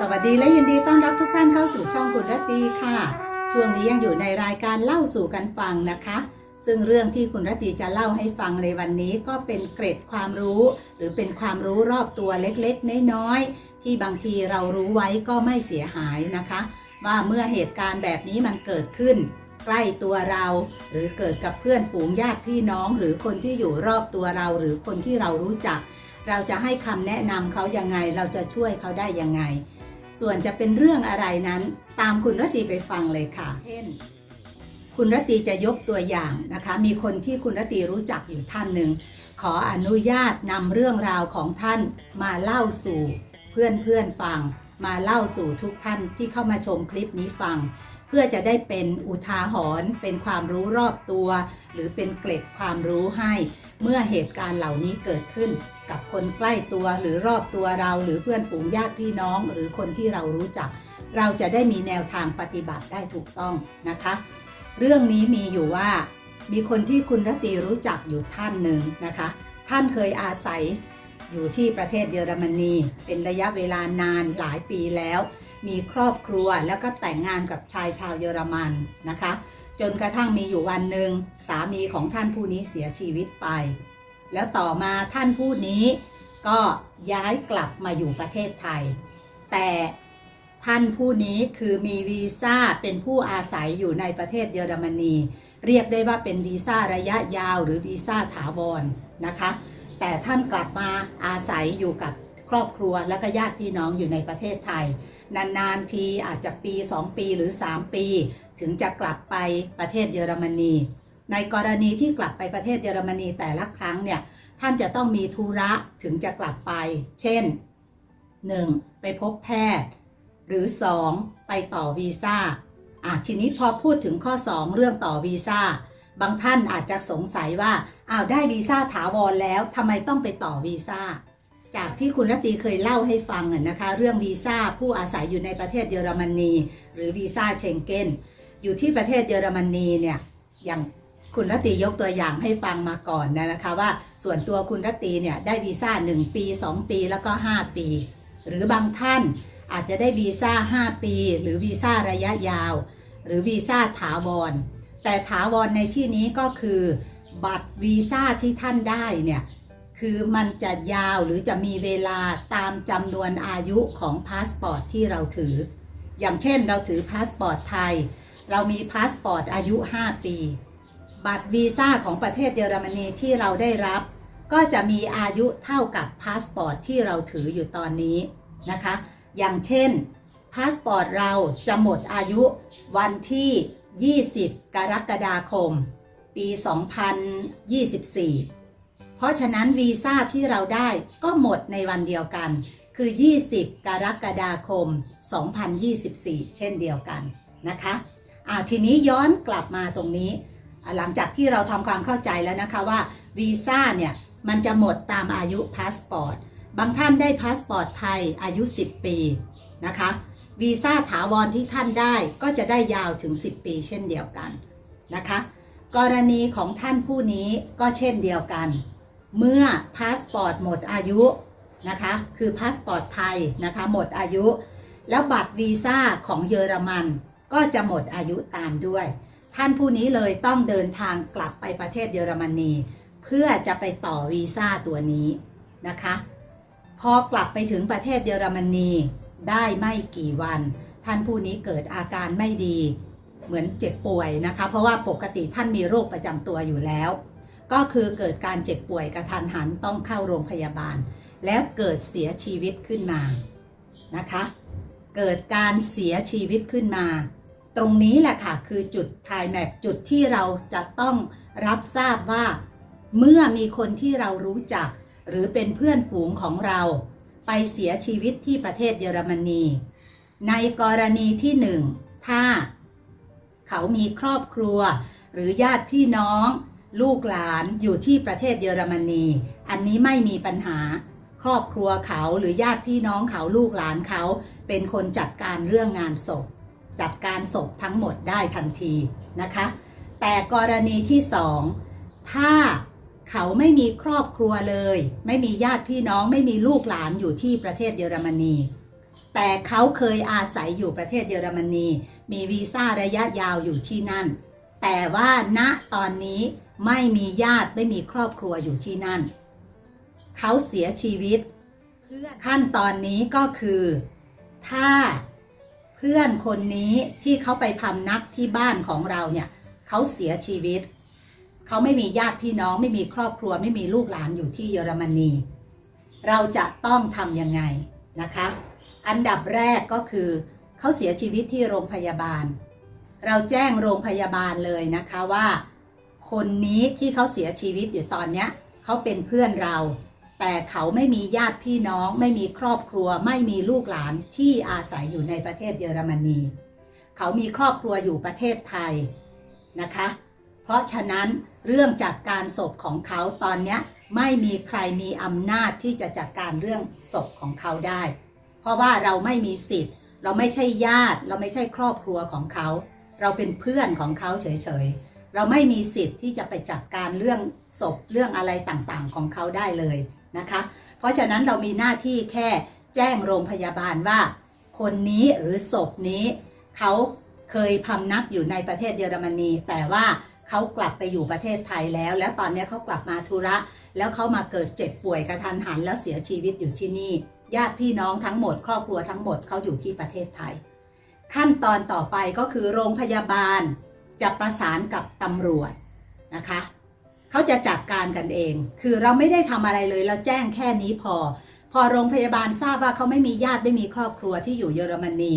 สวัสดีและยินดีต้อนรับทุกท่านเข้าสู่ช่องคุณรตีค่ะ ช่วงนี้ยังอยู่ในรายการเล่าสู่กันฟังนะคะ ซึ่งเรื่องที่คุณรตตีจะเล่าให้ฟังในวันนี้ก็เป็นเกร็ดความรู้ หรือเป็นความรู้รอบตัวเล็กๆ น้อยๆ ที่บางทีเรารู้ไว้ก็ไม่เสียหายนะคะ ว่าเมื่อเหตุการณ์แบบนี้มันเกิดขึ้น ใกล้ตัวเรา หรือเกิดกับเพื่อนฝูงญาติพี่น้อง หรือคนที่อยู่รอบตัวเรา หรือคนที่เรารู้จัก เราจะให้คำแนะนำเขายังไงเราจะช่วยเขาได้ยังไง ส่วนจะเป็นเรื่องอะไรนั้น ตามคุณรตตีไปฟังเลยค่ะ เช่น คุณรตตีจะยกตัวอย่างนะคะ มีคนที่คุณรตตีรู้จักอยู่ท่านหนึ่ง ขออนุญาตนำเรื่องราวของท่านมาเล่าสู่ เพื่อนเพื่อนฟัง มาเล่าสู่ทุกท่านที่เข้ามาชมคลิปนี้ฟัง เพื่อจะได้เป็นอุทาหรณ์เป็นความรู้รอบตัว หรือเป็นเกร็ดความรู้ให้ เมื่อเหตุการณ์เหล่านี้เกิดขึ้น กับคนใกล้ตัวหรือรอบตัวเราหรือเพื่อนฝูงญาติพี่น้องหรือคนที่เรารู้จัก เราจะได้มีแนวทางปฏิบัติได้ถูกต้องนะคะ เรื่องนี้มีอยู่ว่า มีคนที่คุณรตีรู้จักอยู่ท่านหนึ่งนะคะ ท่านเคยอาศัยอยู่ที่ประเทศเยอรมนี เป็นระยะเวลานานหลายปีแล้ว มีครอบครัวแล้วก็แต่งงานกับชายชาวเยอรมันนะคะ จนกระทั่งมีอยู่วันหนึ่งสามีของท่านผู้นี้เสียชีวิตไป แล้วต่อมาท่านผู้นี้ก็ย้ายกลับมาอยู่ประเทศไทย แต่ท่านผู้นี้คือมีวีซ่าเป็นผู้อาศัยอยู่ในประเทศเยอรมนี เรียกได้ว่าเป็นวีซ่าระยะยาวหรือวีซ่าถาวรนะคะ แต่ท่านกลับมาอาศัยอยู่กับครอบครัวและก็ญาติพี่น้องอยู่ในประเทศไทย นานๆทีอาจจะปี 2 ปีหรือ 3 ปี ถึงจะกลับไปประเทศเยอรมนี ในกรณีที่กลับไปประเทศเยอรมนีแต่ละครั้งเนี่ยท่านจะต้องมีธุระถึงจะกลับไป เช่น 1. ไปพบแพทย์ หรือ 2. ไปต่อวีซ่าอะทีนี้พอพูดถึงข้อ 2 เรื่องต่อวีซ่าบางท่านอาจจะสงสัยว่าอ้าวได้วีซ่าถาวรแล้วทำไมต้องไปต่อวีซ่าจากที่คุณรัตีเคยเล่าให้ฟังอะนะคะ เรื่องวีซ่าผู้อาศัยอยู่ในประเทศเยอรมนี หรือวีซ่าเชงเก้นอยู่ที่ประเทศเยอรมนีเนี่ยอย่าง คุณรัตตียกตัวอย่างให้ฟังมาก่อนนะคะว่าส่วนตัวคุณรัตตีเนี่ยได้วีซ่า 1 ปี 2 ปีแล้วก็ 5 ปี หรือบางท่านอาจจะได้วีซ่า 5 ปี หรือวีซ่าระยะยาว หรือวีซ่าถาวร แต่ถาวรในที่นี้ก็คือ บัตรวีซ่าที่ท่านได้เนี่ยคือมันจะยาวหรือจะมีเวลาตามจำนวนอายุของพาสปอร์ตที่เราถือ อย่างเช่นเราถือพาสปอร์ตไทย เรามีพาสปอร์ตอายุ 5 ปี บัตรวีซ่าของประเทศเยอรมนีที่เราได้รับ ก็จะมีอายุเท่ากับพาสปอร์ตที่เราถืออยู่ตอนนี้นะคะ อย่างเช่นพาสปอร์ตเราจะหมดอายุวันที่ 20 กรกฎาคม ปี 2024 เพราะฉะนั้นวีซ่าที่เราได้ก็หมดในวันเดียวกัน คือ 20 กรกฎาคม 2024 เช่นเดียวกันนะคะ อ่าทีนี้ย้อนกลับมาตรงนี้ หลังจากที่เราทำความเข้าใจแล้วนะคะว่าวีซ่าเนี่ยมันจะหมดตามอายุพาสปอร์ต บางท่านได้พาสปอร์ตไทยอายุ 10 ปีนะคะวีซ่าถาวรที่ท่านได้ก็จะได้ยาวถึง 10 ปีเช่นเดียวกันนะคะ กรณีของท่านผู้นี้ก็เช่นเดียวกัน เมื่อพาสปอร์ตหมดอายุนะคะ คือพาสปอร์ตไทยนะคะหมดอายุ แล้วบัตรวีซ่าของเยอรมันก็จะหมดอายุตามด้วย ท่านผู้นี้เลยต้องเดินทางกลับไปประเทศเยอรมนี เพื่อจะไปต่อวีซ่าตัวนี้นะคะ พอกลับไปถึงประเทศเยอรมนีได้ไม่กี่วัน ท่านผู้นี้เกิดอาการไม่ดี เหมือนเจ็บป่วยนะคะ เพราะว่าปกติท่านมีโรคประจำตัวอยู่แล้ว ก็คือเกิดการเจ็บป่วยกระทันหันต้องเข้าโรงพยาบาล แล้วเกิดเสียชีวิตขึ้นมานะคะ เกิดการเสียชีวิตขึ้นมา ตรงนี้แหละค่ะ คือจุดไคลแม็กจุดที่เราจะต้องรับทราบว่า เมื่อมีคนที่เรารู้จัก หรือเป็นเพื่อนฝูงของเรา ไปเสียชีวิตที่ประเทศเยอรมนี ในกรณีที่หนึ่งถ้า เขามีครอบครัว หรือญาติพี่น้อง ลูกหลานอยู่ที่ประเทศเยอรมนี อันนี้ไม่มีปัญหาครอบครัวเขาหรือญาติพี่น้องเขาลูกหลานเขา เป็นคนจัดการเรื่องงานศพ จัดการศพทั้งหมดได้ทันทีนะคะ แต่กรณีที่สองถ้าเขาไม่มีครอบครัวเลย ไม่มีญาติพี่น้องไม่มีลูกหลานอยู่ที่ประเทศเยอรมนี แต่เขาเคยอาศัยอยู่ประเทศเยอรมนี มีวีซ่าระยะยาวอยู่ที่นั่น แต่ว่าณตอนนี้ไม่มีญาติไม่มีครอบครัวอยู่ที่นั่น เขาเสียชีวิตเพื่อนขั้นตอนนี้ก็คือ ถ้าเพื่อนคนนี้ที่เขาไปพำนักที่บ้านของเราเนี่ยเขาเสียชีวิต เขาไม่มีญาติพี่น้องไม่มีครอบครัวไม่มีลูกหลานอยู่ที่เยอรมนี เราจะต้องทำยังไงนะคะ อันดับแรกก็คือเขาเสียชีวิตที่โรงพยาบาล เราแจ้งโรงพยาบาลเลยนะคะว่า คนนี้ที่เขาเสียชีวิตอยู่ตอนเนี้ยเขาเป็นเพื่อนเรา แต่เขาไม่มีญาติพี่น้อง ไม่มีครอบครัว ไม่มีลูกหลานที่อาศัยอยู่ในประเทศเยอรมนี เขามีครอบครัวอยู่ประเทศไทยนะคะ เพราะฉะนั้นเรื่องจัดการศพของเขาตอนนี้ไม่มีใครมีอำนาจที่จะจัดการเรื่องศพของเขาได้ เพราะว่าเราไม่มีสิทธิ์ เราไม่ใช่ญาติ เราไม่ใช่ครอบครัวของเขา เราเป็นเพื่อนของเขาเฉยๆ เราไม่มีสิทธิ์ที่จะไปจัดการเรื่องศพเรื่องอะไรต่างๆของเขาได้เลย นะคะ เพราะฉะนั้นเรามีหน้าที่แค่แจ้งโรงพยาบาลว่า คนนี้หรือศพนี้เขาเคยพำนักอยู่ในประเทศเยอรมนี แต่ว่าเขากลับไปอยู่ประเทศไทยแล้ว แล้วตอนนี้เขากลับมาธุระ แล้วเขามาเกิดเจ็บป่วยกระทันหันแล้วเสียชีวิตอยู่ที่นี่ ญาติพี่น้องทั้งหมด ครอบครัวทั้งหมดเขาอยู่ที่ประเทศไทย ขั้นตอนต่อไปก็คือโรงพยาบาลจะประสานกับตำรวจนะคะ เขาจะจัดการกันเอง คือเราไม่ได้ทำอะไรเลย เราแจ้งแค่นี้พอ พอโรงพยาบาลทราบว่าเขาไม่มีญาติไม่มีครอบครัวที่อยู่เยอรมนี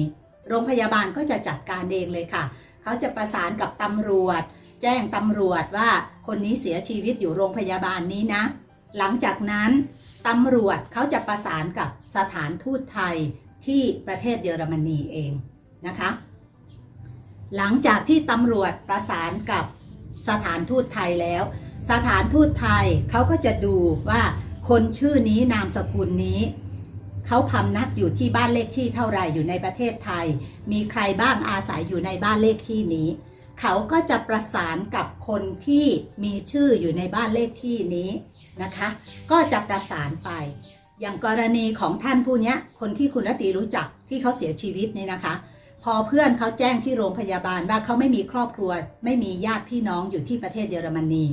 โรงพยาบาลก็จะจัดการเองเลยค่ะ เขาจะประสานกับตำรวจ แจ้งตำรวจว่าคนนี้เสียชีวิตอยู่โรงพยาบาลนี้นะ หลังจากนั้นตำรวจเขาจะประสานกับสถานทูตไทยที่ประเทศเยอรมนีเองนะคะ หลังจากที่ตำรวจประสานกับสถานทูตไทยแล้ว สถานทูตไทยเขาก็จะดูว่าคนชื่อนี้นามสกุลนี้ เขาพำนักอยู่ที่บ้านเลขที่เท่าไหร่อยู่ในประเทศไทย มีใครบ้างอาศัยอยู่ในบ้านเลขที่นี้ เขาก็จะประสานกับคนที่มีชื่ออยู่ในบ้านเลขที่นี้นะคะ ก็จะประสานไป อย่างกรณีของท่านผู้นี้คนที่คุณรตรีรู้จักที่เขาเสียชีวิตนี่นะคะ พอเพื่อนเขาแจ้งที่โรงพยาบาลว่าเขาไม่มีครอบครัว ไม่มีญาติพี่น้องอยู่ที่ประเทศเยอรมนี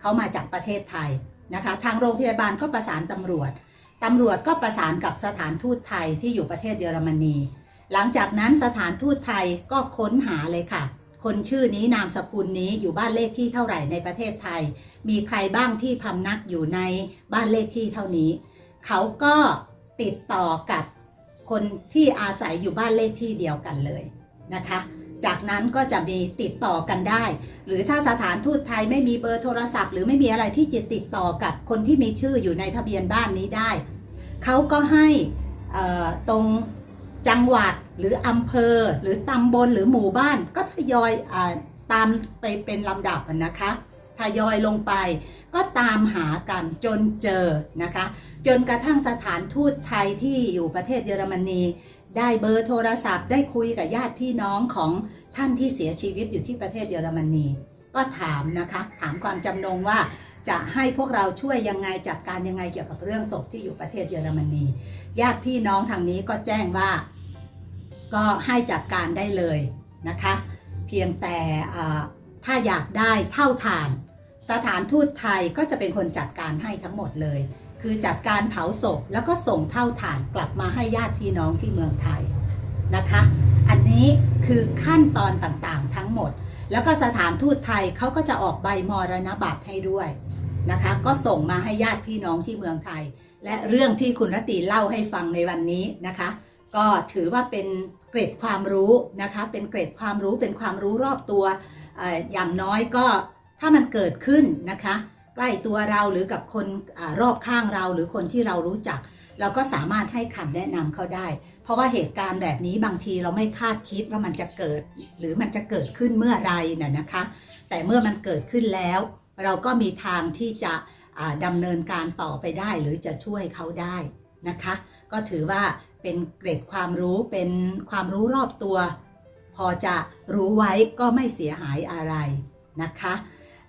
เขามาจากประเทศไทยนะคะ ทางโรงพยาบาลก็ประสานตำรวจตำรวจก็ประสานกับสถานทูตไทยที่อยู่ประเทศเยอรมนี หลังจากนั้นสถานทูตไทยก็ค้นหาเลยค่ะ คนชื่อนี้นามสกุลนี้อยู่บ้านเลขที่เท่าไหร่ในประเทศไทย มีใครบ้างที่พำนักอยู่ในบ้านเลขที่เท่านี้ เขาก็ติดต่อกับคนที่อาศัยอยู่บ้านเลขที่เดียวกันเลยนะคะ จากนั้นก็จะมีติดต่อกันได้ หรือถ้าสถานทูตไทยไม่มีเบอร์โทรศัพท์ หรือไม่มีอะไรที่จะติดต่อกับคนที่มีชื่ออยู่ในทะเบียนบ้านนี้ได้ เขาก็ให้ตรงจังหวัดหรืออำเภอ หรือตำบลหรือหมู่บ้าน ก็ทยอยอตามไปเป็นลำดับนะคะทยอยลงไปก็ตามหากันจนเจอนะคะ จนกระทั่งสถานทูตไทยที่อยู่ประเทศเยอรมนี ได้เบอร์โทรศัพท์ ได้คุยกับญาติพี่น้องของท่านที่เสียชีวิตอยู่ที่ประเทศเยอรมนี ก็ถามนะคะ ถามความจำนงว่าจะให้พวกเราช่วยยังไงจัดการยังไงเกี่ยวกับเรื่องศพที่อยู่ประเทศเยอรมนี ญาติพี่น้องทางนี้ก็แจ้งว่า ก็ให้จัดการได้เลยนะคะ เพียงแต่ถ้าอยากได้เท่าฐาน สถานทูตไทยก็จะเป็นคนจัดการให้ทั้งหมดเลย คือจัดการเผาศพแล้วก็ส่งเท่าฐานกลับมาให้ญาติพี่น้องที่เมืองไทยนะคะ อันนี้คือขั้นตอนต่างๆทั้งหมด แล้วก็สถานทูตไทยเขาก็จะออกใบมรณบัตรให้ด้วยนะคะ ก็ส่งมาให้ญาติพี่น้องที่เมืองไทย และเรื่องที่คุณรตรีเล่าให้ฟังในวันนี้นะคะ ก็ถือว่าเป็นเกร็ดความรู้นะคะ เป็นเกร็ดความรู้เป็นความรู้รอบตัว อย่างน้อยก็ถ้ามันเกิดขึ้นนะคะ ใกล้ตัวเราหรือกับคนอรอบข้างเราหรือคนที่เรารู้จัก เราก็สามารถให้คำแนะนำเขาได้ เพราะว่าเหตุการณ์แบบนี้บางทีเราไม่คาดคิดว่ามันจะเกิด หรือมันจะเกิดขึ้นเมื่อไรน่ะนะคะ แต่เมื่อมันเกิดขึ้นแล้ว เราก็มีทางที่จะอ่าดำเนินการต่อไปได้หรือจะช่วยเขาได้นะคะ ก็ถือว่าเป็นเกร็ดความรู้เป็นความรู้รอบตัว พอจะรู้ไว้ก็ไม่เสียหายอะไรนะคะ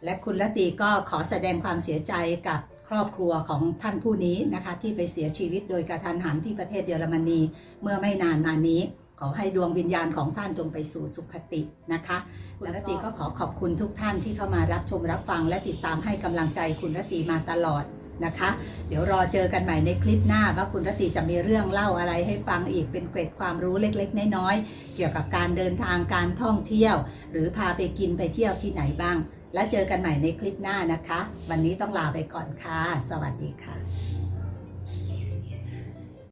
และคุณละตีก็ขอแสดงความเสียใจกับครอบครัวของท่านผู้นี้นะคะที่ไปเสียชีวิตโดยกระทันหันที่ประเทศเยอรมนีเมื่อไม่นานมานี้ ขอให้ดวงวิญญาณของท่านจงไปสู่สุขตินะคะและรตีก็ขอขอบคุณทุกท่านที่เข้ามารับชมรับฟังและติดตามให้กำลังใจคุณรตีมาตลอดนะคะ เดี๋ยวรอเจอกันใหม่ในคลิปหน้าว่าคุณรตรีจะมีเรื่องเล่าอะไรให้ฟังอีกเป็นเกร็ดความรู้เล็กๆ น้อยๆเกี่ยวกับการเดินทางการท่องเที่ยว หรือพาไปกินไปเที่ยวที่ไหนบ้าง แล้วเจอกันใหม่ในคลิปหน้านะคะ วันนี้ต้องลาไปก่อนค่ะ สวัสดีค่ะ